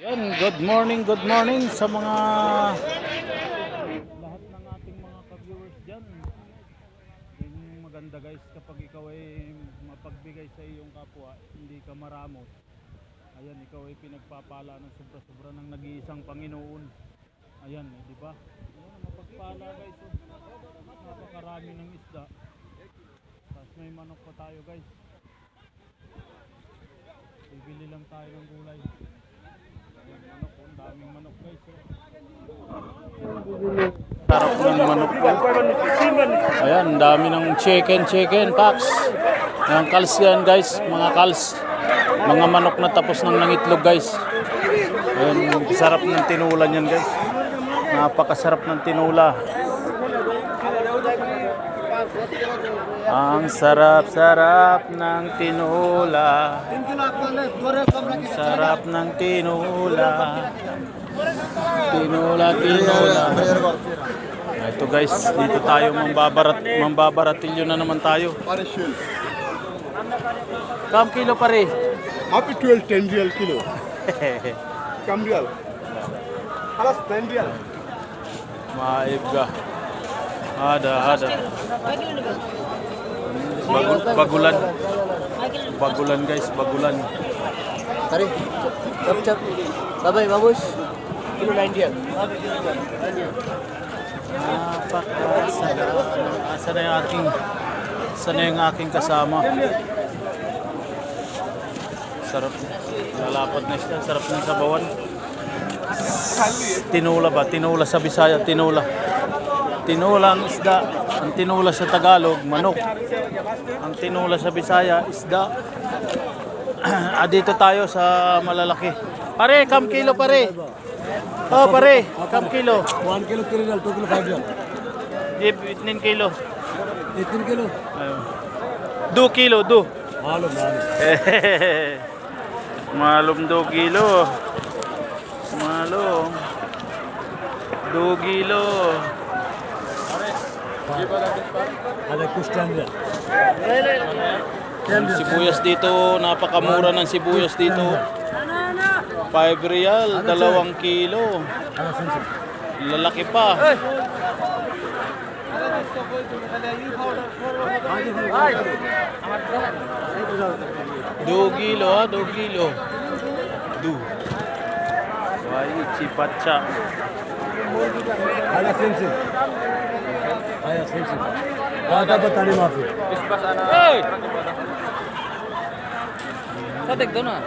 Yan, good morning, good morning sa mga lahat ng ating mga ka-viewers dyan. Yung maganda guys kapag ikaw ay mapagbigay sa iyong kapwa, hindi ka maramot. Ayan, ikaw ay pinagpapala ng sobra-sobra ng nag-iisang Panginoon. Ayan, eh, di ba? Mapagpala guys. Napakarami ng isda. Tapos may manok pa tayo guys. Bibili lang tayo ng gulay. Sarap ng manok po. Ayan, ang dami ng chicken, chicken, packs. Ayan, kals yan guys, mga kals. Mga manok na tapos ng nangitlog guys. Ayan, sarap ng tinulan yan guys. Napakasarap ng tinula. Ang sarap-sarap ng tinula. Ang sarap ng tinula. Tinula, tinula. Ito guys, dito tayo mambabarat, mambabaratilyo na naman tayo. Kam kilo pare. Happy 12, 10 real kilo. Kam real. Halas 10 real. Maib ka. Ada, ada. Bagul, bagulan. Bagulan guys, bagulan. Tari, cap cap. Babay, babus. Kilo 90 yan. Napakasarap. Asa na yung aking Asa na yung aking kasama? Sarap. Lalapad na siya. Sarap ng sabawan. Tinula ba? Tinula sa Bisaya. Tinula. Tinula ang isda. Ang tinula sa Tagalog, manok. Ang tinula sa Bisaya, isda. ah, dito tayo sa malalaki. Pare, kam kilo pare. Oh, pare, kam kilo. 1 kilo 3 real, 2 kilo 5 real. Jeep, 18 kilo. 18 kilo. Ayun. Do kilo, do. Halo, halo. Malum do kilo. Malum. Do kilo. Ang sibuyas dito, napakamura ng sibuyas dito. 5 real, dalawang kilo. Sensi. Lalaki pa. Do kilo ha, do kilo. Do. Wai على سمسم على سمسم هذا بطاري ما في مش بس انا صدق دونا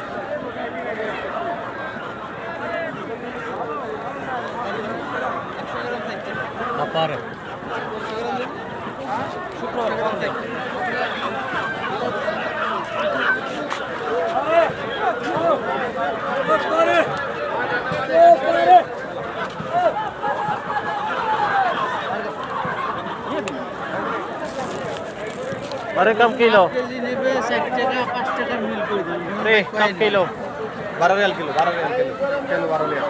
طارق شكرا kilo? Pre, kam kilo? 12 real kilo. 12 real kilo. Kilo 12 real.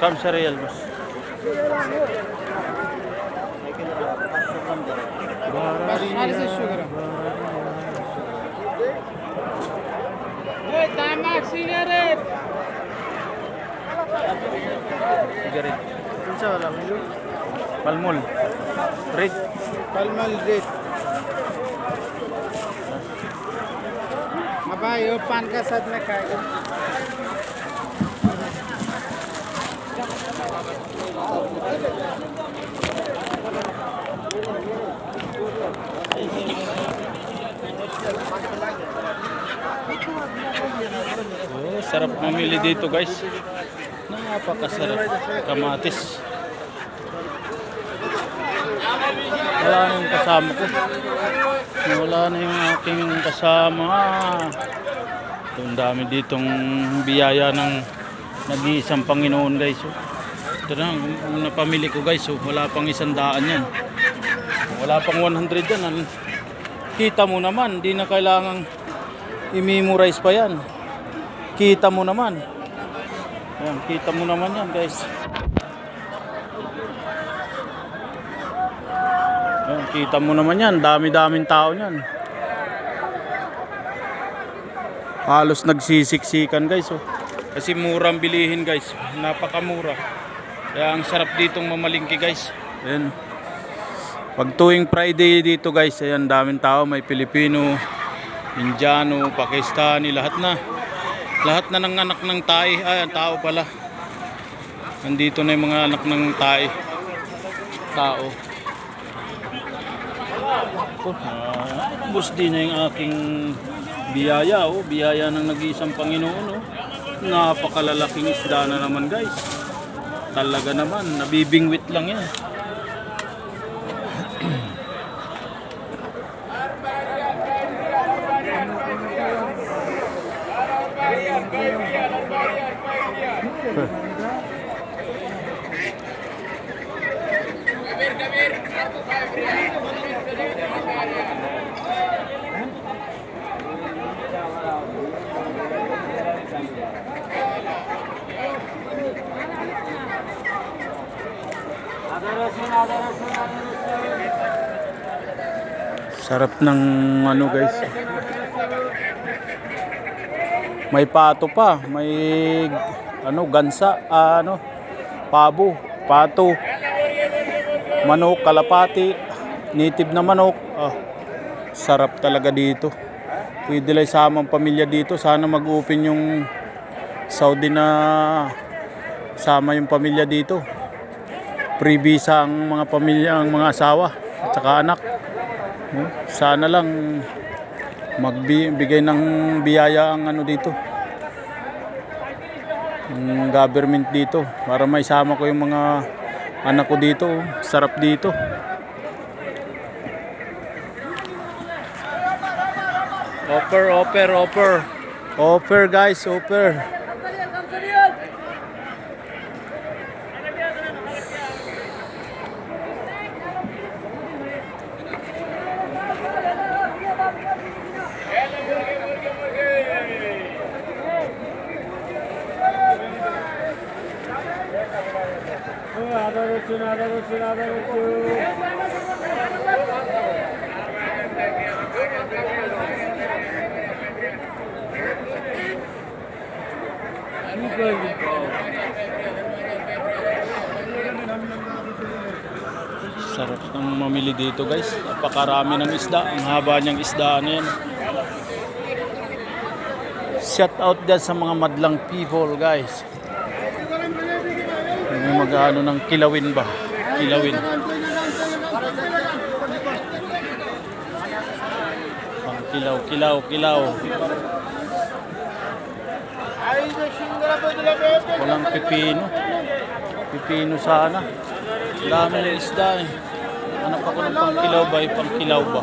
Kam sa real mas. Sigaret. Unsa wala mo? Palmol. Red. Palmal rate. भाई पान का साथ में खाएगा Oh, sarap mamili dito guys. Napakasarap. Kamatis. Wala na yung kasama ko. Wala na yung aking kasama. Ito, ang dami ditong biyaya ng nag-iisang Panginoon guys. Oh. Ito na, ang napamili ko guys. Oh. Wala pang isang daan yan. Wala pang 100 yan. Kita mo naman, di na kailangang i-memorize pa yan. Kita mo naman. Ayan, kita mo naman yan guys. Ayan, kita mo naman yan. Dami-daming tao yan. Halos nagsisiksikan guys. Oh. Kasi murang bilihin guys. Napakamura. Kaya ang sarap ditong mamalingki guys. Ayan. Pag tuwing Friday dito guys, ayan daming tao. May Pilipino, Indiano, Pakistani, lahat na. Lahat na ng anak ng Thai. Ay, tao pala. Nandito na yung mga anak ng Thai. Tao. Oh, uh, bus din na yung aking biyaya. Oh. Biyaya ng nag-iisang Panginoon. Oh. Napakalalaking isda na naman guys. Talaga naman, nabibingwit lang yan. Sarap ng ano guys. May pato pa, may ano gansa, ah, ano pabo, pato, manok, kalapati, native na manok. Ah, sarap talaga dito. Pwede lang sama ang pamilya dito. Sana mag-open yung Saudi na sama yung pamilya dito. Free visa ang mga pamilya, ang mga asawa at saka anak. No? Sana lang magbigay ng biyaya ang ano dito. Ang government dito para may sama ko yung mga anak ko dito. Sarap dito. Offer, offer, offer. Offer guys, offer. Sarap ng mamili dito guys. Napakarami ng isda. Ang haba niyang isda na yan. Shout out dyan sa mga madlang people guys. Yung mag-ano ng kilawin ba? Kilawin. Pang kilaw, kilaw, kilaw. Walang pipino. Pipino sana. Dami ng isda eh. Hanap ako ng pangkilaw ba? Yung pangkilaw ba?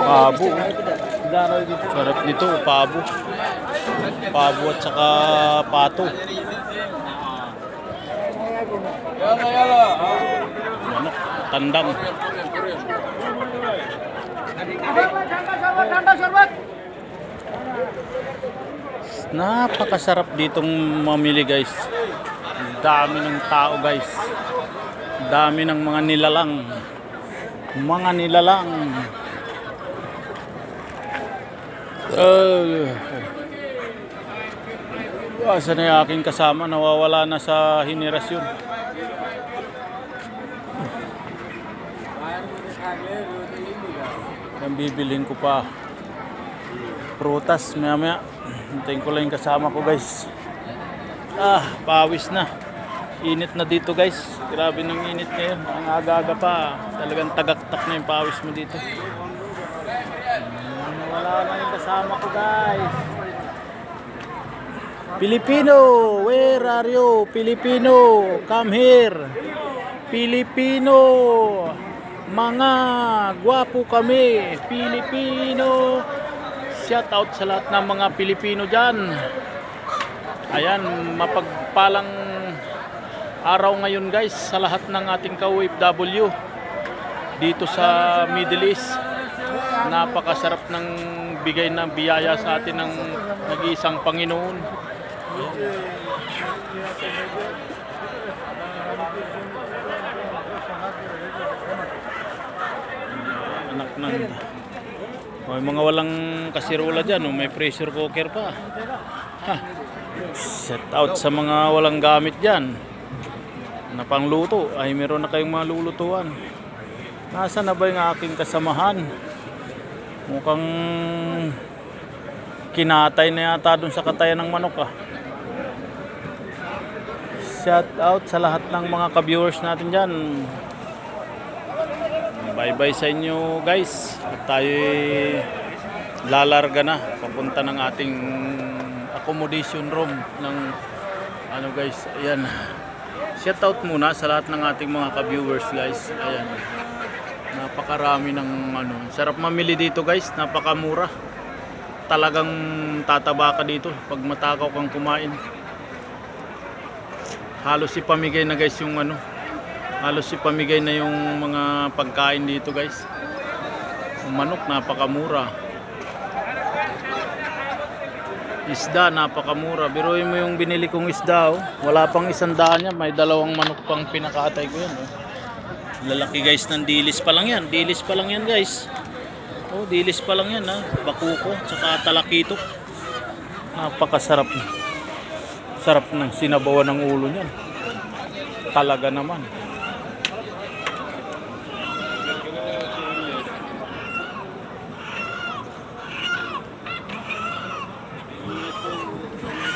Pabo. Sarap nito, pabo. Pabo at saka pato. Manok, tandang. Napakasarap ditong mamili guys. Dami ng tao guys. Dami ng mga nilalang. Mga nilalang. Uh, Asa na yung aking kasama? Nawawala na sa henerasyon. Yan bibilhin ko pa. Prutas, maya maya. Hintayin ko lang yung kasama ko guys. Ah, pawis na. Init na dito guys. Grabe ng init ngayon. Ang aga-aga pa. Talagang tagaktak na yung pawis mo dito. Hmm, Wala na yung kasama ko guys. Filipino, where are you? Filipino, come here. Filipino, mga gwapo kami. Filipino. Shout out sa lahat ng mga Pilipino dyan. Ayan, mapagpalang araw ngayon guys sa lahat ng ating ka-OFW dito sa Middle East. Napakasarap ng bigay ng biyaya sa atin ng nag-iisang Panginoon. Ng... May mga walang kasirola dyan, oh, may pressure cooker pa. Ha. Set out sa mga walang gamit dyan. Na pangluto, ay meron na kayong mga lulutuan. Nasaan na ba yung aking kasamahan? Mukhang kinatay na yata dun sa katayan ng manok ah. Shout out sa lahat ng mga ka-viewers natin dyan. Bye bye sa inyo guys. At tayo lalarga na papunta ng ating accommodation room ng ano guys. Ayan. Shout out muna sa lahat ng ating mga ka-viewers guys. Ayan. Napakarami ng ano. Sarap mamili dito guys. Napakamura. Talagang tataba ka dito pag matakaw kang kumain. Halos ipamigay na guys yung ano. Halos ipamigay na yung mga pagkain dito guys. Manok napakamura. Isda napakamura. Biruin mo yung binili kong isda oh. Wala pang isang daan yan. May dalawang manok pang pinakatay ko yan oh. Lalaki guys ng dilis pa lang yan. Dilis pa lang yan guys. Oh, dilis pa lang yan ha. Bakuko, tsaka talakito. Napakasarap. Sarap ng sinabawan ng ulo niyan. Talaga naman.